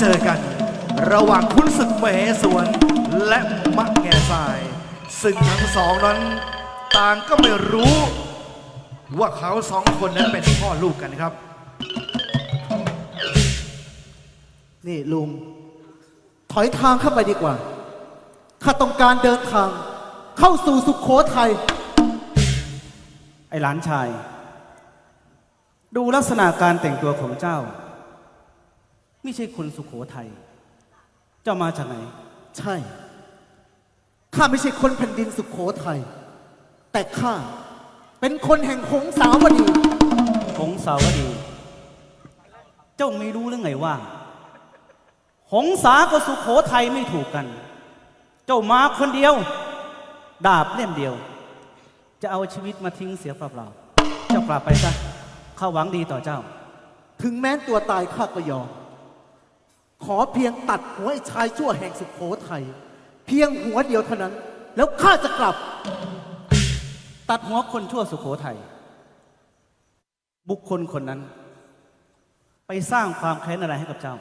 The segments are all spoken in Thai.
เจอกัน ระหว่างขุนศึกมเหสวน และมะแง่ทราย ซึ่งทั้งสองนั้น ต่างก็ไม่รู้ ว่าเขาสองคนนั้นเป็นพ่อลูกกันครับ นี่ลุง ถอยทางเข้าไปดีกว่า ข้าต้องการเดินทาง เข้าสู่สุขโขทัย ไอ้หลานชาย ดูลักษณะการแต่งตัวของเจ้า ไม่ใช่คนสุขโขทัยเจ้ามาจากไหน ใช่ ข้าไม่ใช่คนแผ่นดินสุขโขทัย แต่ข้าเป็นคนแห่งหงสาวดี หงสาวดี เจ้าไม่รู้หรือไงว่า หงสากับสุขโขทัยไม่ถูกกัน เจ้ามาคนเดียว ดาบเล่มเดียว จะเอาชีวิตมาทิ้งเสียเปล่าๆเจ้ากลับไปซะข้าหวังดีต่อเจ้า ถึงแม้นตัวตายข้าก็ยอม ขอเพียงตัดหัวไอ้ชายชั่วแห่งสุขโขทัยเพียงหัวเดียวเท่านั้น แล้วข้าจะกลับ ตัดหัวคนชั่วสุขโขทัยบุคคลคนนั้น ไปสร้างความแค้นอะไรให้กับเจ้า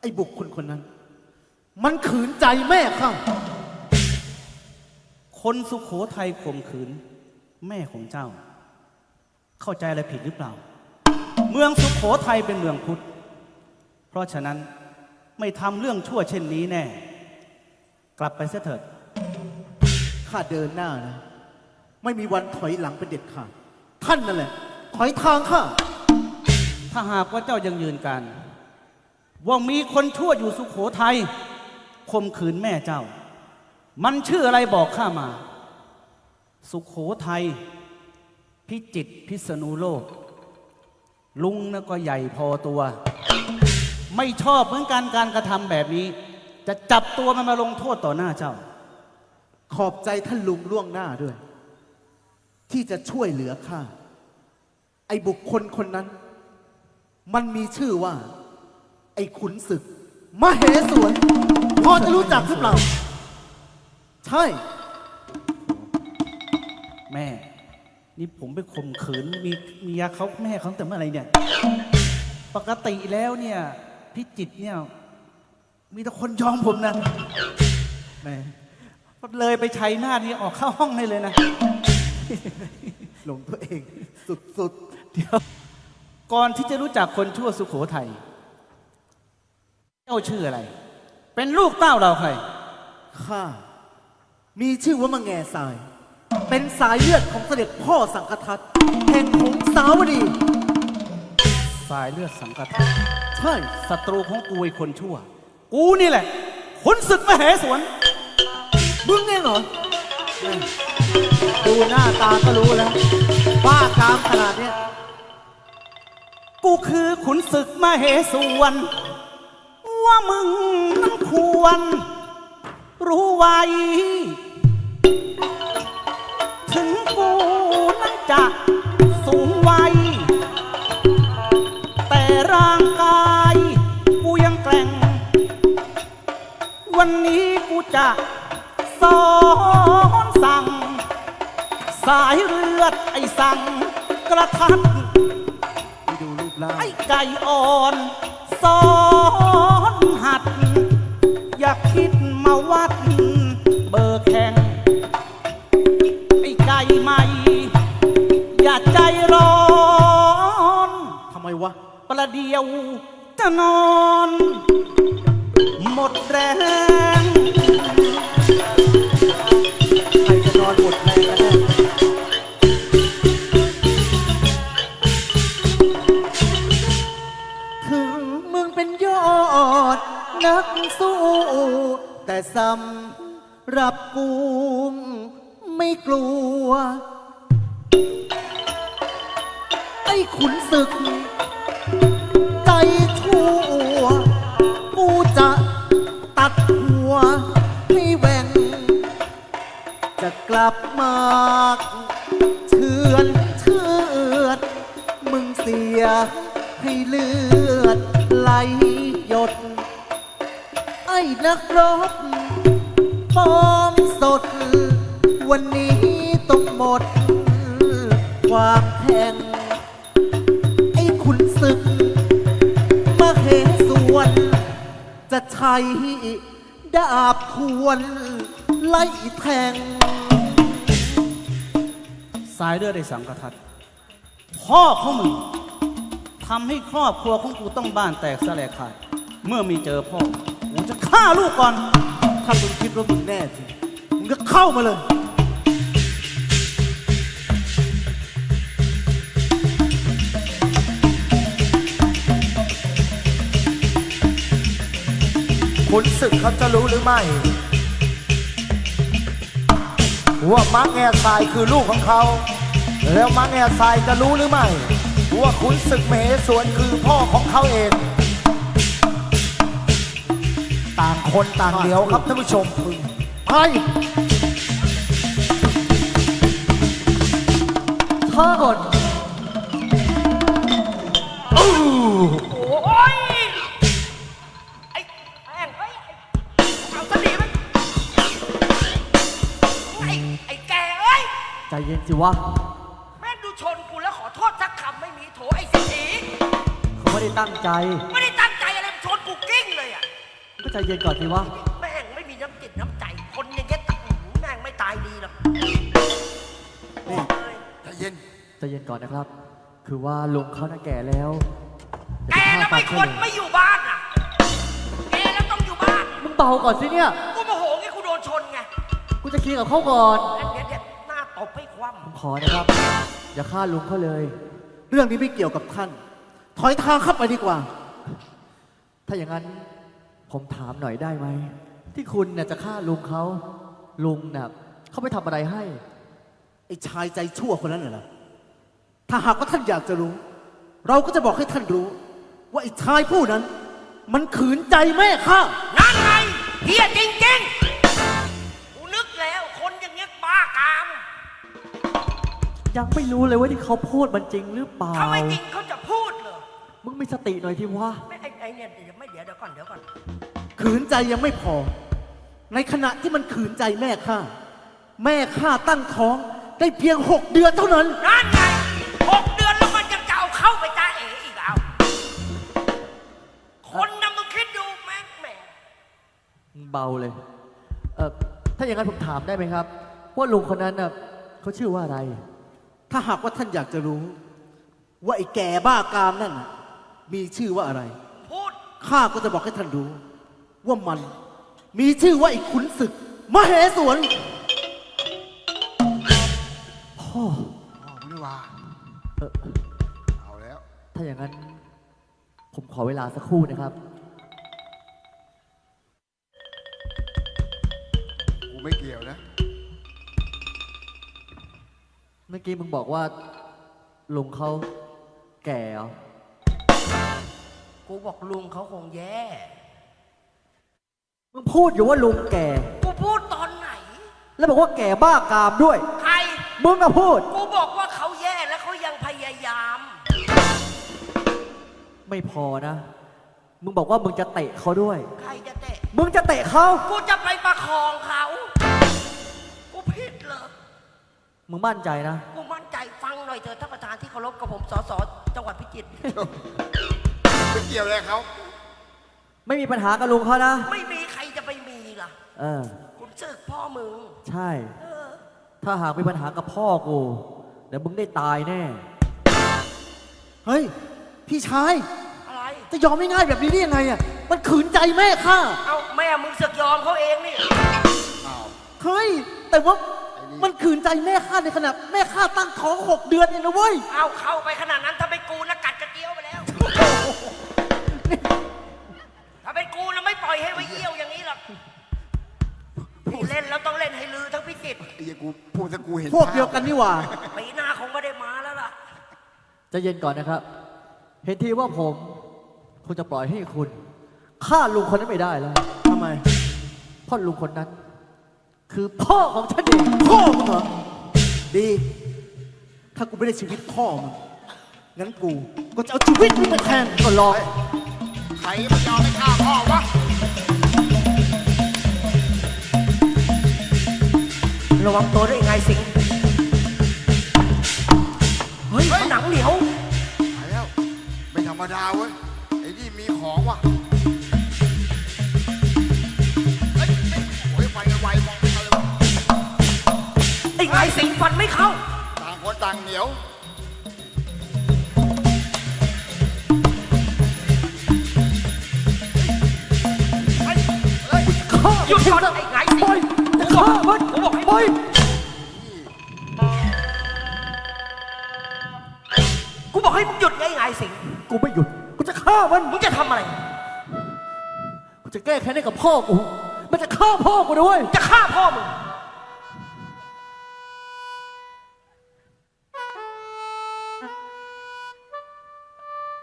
ไอ้บุคคลคนนั้น มันขืนใจแม่ข้าคนสุขโขทัยข่มขืน แม่ของเจ้า เข้าใจอะไรผิดหรือเปล่า เมืองสุขโขทัยเป็นเมืองพุทธ เพราะฉะนั้น ไม่ทำเรื่องชั่วเช่นนี้แน่ กลับไปเสียเถิด ข้าเดินหน้านะ ไม่มีวันถอยหลังเป็นเด็ดขาดท่านนั่นแหละถอยทางข้าถ้าหากว่าเจ้ายังยืนการว่ามีคนชั่วอยู่สุขโขทัยข่มขืนแม่เจ้า มันชื่ออะไรบอกข้ามา สุขโขทัยพิจิตรพิษณุโลก ลุงนะก็ใหญ่พอตัว ไม่ชอบเหมือนกันการกระทำแบบนี้ จะจับตัวมันมาลงโทษต่อหน้าเจ้า ขอบใจท่านลุงล่วงหน้าด้วย ที่จะช่วยเหลือข้าไอ้บุคคลคนนั้น มันมีชื่อว่า ไอ้ขุนศึกมเหสวนพอจะรู้จักหรือเปล่า ใช่ แม่ นี่ผมไปข่มขืนมีเมียเขาแม่เขาตั้งแต่เมื่อไหรเนี่ย ปกติแล้วเนี่ย พิจิตรเนี่ย มีแต่คนยอมผมนะแม่เลยไปชัยนาทนี่ออกเข้าห้องได้เลยนะ หลงตัวเองสุดเดี๋ยว ก่อนที่จะรู้จักคนชั่วสุโขทัยเจ้าชื่ออะไร เป็นลูกเต้าเราใครๆข้า มีชื่อว่ามังแง่สาย เป็นสายเลือดของเสด็จพ่อสังฆทัตแห่งหงสาวดี สายเลือดสังกัดใช่ศัตรูของกูไอ้คนชั่ว กูนี่แหละขุนศึกมเหสวนมึงเองเหรอดูหน้าตาก็รู้แล้วบ้ากามขนาดเนี้ยกูคือขุนศึกมาเหสวน ว่ามึงนั้นควร รู้ไว้ ถึงกูนั้นจะ ลือดไอ้สั่งกระทัดไปดูรูปร่างไอ้ไก่อ่อนสอ ดนักสู้ แต่สำรับกูไม่กลัว ไอ้ขุนศึก ใจชั่ว กูจะตัดหัวให้แหว่ง จะกลับมาเชือนเชือด มึงเสียให้เลือดไหล ยดไอ้นักรบฟอมสด วันนี้ต้องหมด ความแข็ง ไอ้ขุนศึกมาเหสวน จะใช้ดาบทวนไล่แทง สายเลือดในสังกทัดพ่อของมึงทำให้ครอบครัวของกูต้องบ้านแตกสลายขาด เมื่อมีเจอพ่อกูจะฆ่าลูกก่อน ถ้ามึงคิดว่ามึงแน่จริงมึงก็เข้ามาเลยคุณศึกเขาจะรู้หรือไม่ ว่ามังแง่ทรายคือลูกของเขา แล้วมังแง่ทรายจะรู้หรือไม่ ว่าขุนศึกมเหสวนคือพ่อของเขาเอง ต่างคนต่างเดียวครับท่านผู้ชมไปข้าก่อนโอ้ยไอ้แม่งเอ้ยเอาสลีมันไอ้ไอ้แกเอ้ยใจเย็นสิวะแม่งดูชนกูแล้วขอโทษสักคำไม่มีโถไอ้สิทธีเขาไม่ได้ตั้งใจ ไม่ ใจเย็นก่อนสิวะ แม่งไม่มีน้ำจิตน้ำใจ คนอย่างเงี้ยตัแม่งไม่ตายดีหรอกบอกเลยใจเย็น ใจเย็นก่อนนะครับ คือว่าลุงเขาน่ะแก่แล้วแกแล้วไม่ควรไม่อยู่บ้านอะแกแล้วต้องอยู่บ้านมึงเบาก่อนสิเนี่ย กูโมโหไงกูโดนชนไงกูจะเคลียร์กับเขาก่อน เดี๋ยวเดี๋ยวเดี๋ยวหน้าตบให้คว่ำผมขอนะครับ อย่าฆ่าลุงเขาเลย เรื่องนี้ไม่เกี่ยวกับท่าน ถอยทางเข้าไปดีกว่า ถ้าอย่างนั้น ผมถามหน่อยได้ไหม ที่คุณเนี่ยจะฆ่าลุงเขาลุงเนี่ยเขาไปทำอะไรให้ ไอ้ชายใจชั่วคนนั้นน่ะเหรอถ้าหากว่าท่านอยากจะรู้ เราก็จะบอกให้ท่านรู้ ว่าไอ้ชายผู้นั้น มันขืนใจแม่ข้านั่นไงเฮียจริงๆ กูนึกแล้วคนอย่างเงี้ยบ้ากาม ยังไม่รู้เลยว่าที่เขาพูดมันจริงหรือเปล่า ถ้าไม่จริงเขาจะพูดเหรอ มึงมีสติหน่อยที่ว่าไม่ ไอ้ไอ้เนี่ยเดี๋ยวไม่เดี๋ยวเดี๋ยวก่อนเดี๋ยวก่อน ขืนใจยังไม่พอ ในขณะที่มันขืนใจแม่ข้า แม่ข้าตั้งท้องได้เพียงหกเดือนเท่านั้น นั่นไงหกเดือนแล้วมันยังจะเอาเข้าไปจ้าเอ๋อีกเอา คนน่ะมึงคิดดูแม่งแหมเบาเลย เออถ้าอย่างนั้นผมถามได้ไหมครับ ว่าลุงคนนั้นน่ะเขาชื่อว่าอะไร ถ้าหากว่าท่านอยากจะรู้ ว่าไอ้แก่บ้ากามนั่นน่ะมีชื่อว่าอะไรพูด ข้าก็จะบอกให้ท่านรู้ ว่ามันมีชื่อว่าไอ้ขุนศึกมเหสวนพ่ออ๋อนี่ว่าเออเอาแล้ว ถ้าอย่างนั้น ผมขอเวลาสักครู่นะครับ กูไม่เกี่ยวนะ เมื่อกี้มึงบอกว่าลุงเขาแก่เหรอ กูบอกลุงเขาคงแย่ มึงพูดอยู่ว่าลุงแก่ กูพูดตอนไหน แล้วบอกว่าแก่บ้ากามด้วย ใคร มึงก็พูด กูบอกว่าเขาแย่แล้วเขายังพยายาม ไม่พอนะ มึงบอกว่ามึงจะเตะเขาด้วย ใครจะเตะ มึงจะเตะเขา กูจะไปประคองเขา กูผิดเหรอ มึงมั่นใจนะ กูมั่นใจฟังหน่อยเถอะท่านประธานที่เคารพกับผมสสจังหวัดพิจิตร ไม่เกี่ยวเลยเขาไม่มีปัญหากับลุงเขานะ ไม่มีใครจะไปมีล่ะเออ คุณศึกพ่อมึง ใช่ เออ ถ้าหากมีปัญหากับพ่อกูเดี๋ยวมึงได้ตายแน่ เฮ้ย พี่ชาย อะไร จะยอมไม่ง่ายแบบนี้ได้ยังไงอะ มันขืนใจแม่ข้า เอาแม่มึงศึกยอมเขาเองนี่ อ้าว เฮ้ย แต่ว่าไอ้นี่มันขืนใจแม่ข้าในขณะแม่ข้าตั้งท้องหกเดือนเองนะเว้ย เอาเข้าไปขนาดนั้นถ้าเป็นกูนะกัด อยให้ไว้เยี่ยวอย่างนี้หรอกนี่เล่นแล้วต้องเล่นให้ลือทั้งพิจิตรไอ้เหี้ยกูพูดถ้ากูเห็นพวกเดียวกันนี่หว่า ปีหน้าคงไม่ได้มาแล้วล่ะ ใจะเย็นก่อนนะครับ เห็นทีว่าผมคงจะปล่อยให้คุณฆ่าลุงคนนั้นไม่ได้แล้วทำไม เพราะลุงคนนั้น คือพ่อของฉันเองพ่อมึงเหรอ ดี ถ้ากูไม่ได้ชีวิตพ่อมึง งั้นกูก็จะเอาชีวิตมึงมาแทนก็รอ ใครมันยอมไม่ฆ่าพ่อวะ ระวังตัวด้วยไงสิงห์เฮ้ยหนังเหนียว หายแล้วไม่ธรรมดาเว้ย ไอ้นี่มีของว่ะเฮ้ยเอ้ไฟกันไวมองไม่ทันเลยไอ้ไงสิงฟันไม่เข้า ต่างคนต่างเหนียว หยุดก่อนไอ้ กูไม่หยุด กูจะฆ่ามัน มึงจะทำอะไร กูจะแก้แค้นให้กับพ่อกู มันจะฆ่าพ่อกูด้วย จะฆ่าพ่อมึง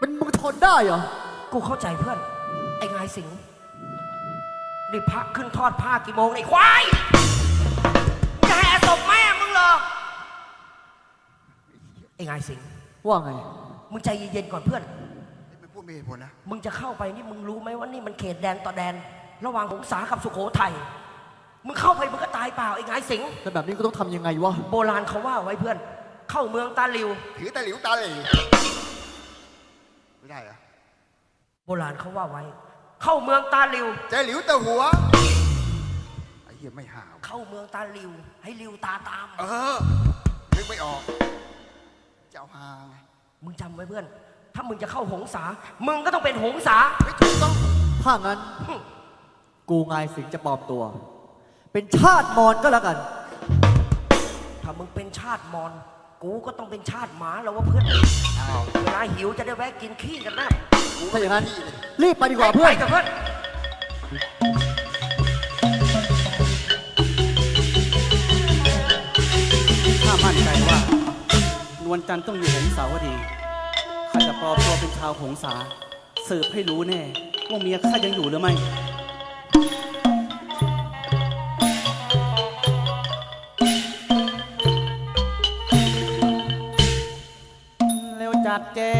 มันมึงทนได้เหรอ กูเข้าใจเพื่อน ไอ้ไงสิงนี่พระขึ้นทอดผ้ากี่โมงไอ้ควายมึงจะแห่ศพแม่มึงเหรอ ไอ้ไงสิงว่าไง มึงใจเย็นๆก่อนเพื่อนไม่พูดมีเหตุผลนะ มึงจะเข้าไปนี่มึงรู้ไหมว่านี่มันเขตแดนต่อแดน ระหว่างหงสากับสุโขทัย มึงเข้าไปมึงก็ตายเปล่าไอ้ไงสิงแล้วแบบนี้กูต้องทำยังไงวะ โบราณเขาว่าไว้เพื่อน เข้าเมืองตาหลิว ถือตะหลิวตาเหล่ไม่ได้เหรอะโบราณเขาว่าไว้ เข้าเมืองตาหลิว ใจหลิวแต่หัว ไอ้เหี้ยไม่หาว เข้าเมืองตาหลิว ให้หลิวตาตาม เออ นึกไม่ออก เจ้าหาไง มึงจำไว้เพื่อน ถ้ามึงจะเข้าหงสา มึงก็ต้องเป็นหงสา ไม่ถูกต้องถ้างั้น กูไงายสิงจะปลอมตัว เป็นชาติมอญก็แล้วกัน ถ้ามึงเป็นชาติมอญกูก็ต้องเป็นชาติหมาแล้วว่าเพื่อนอ้าวเวลาหิวจะได้แวะกินขี้กันนะถ้าอย่างนั้น รีบไปดีกว่าเพื่อนไปกับเพื่อน ข้ามั่นใจว่า นวลจันทร์ต้องอยู่หงสาวดี ข้าจะปลอมตัวเป็นชาวหงสาสืบให้รู้แน่ว่าเมียข้ายังอยู่หรือไม่ แล้วจัดแจง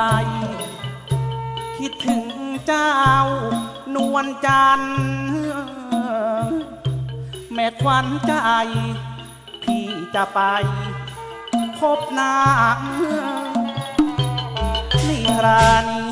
ดอายคิดถึงเจ้านวลจันทร์แม่ควันใจ พี่จะไป พบนางนิรานี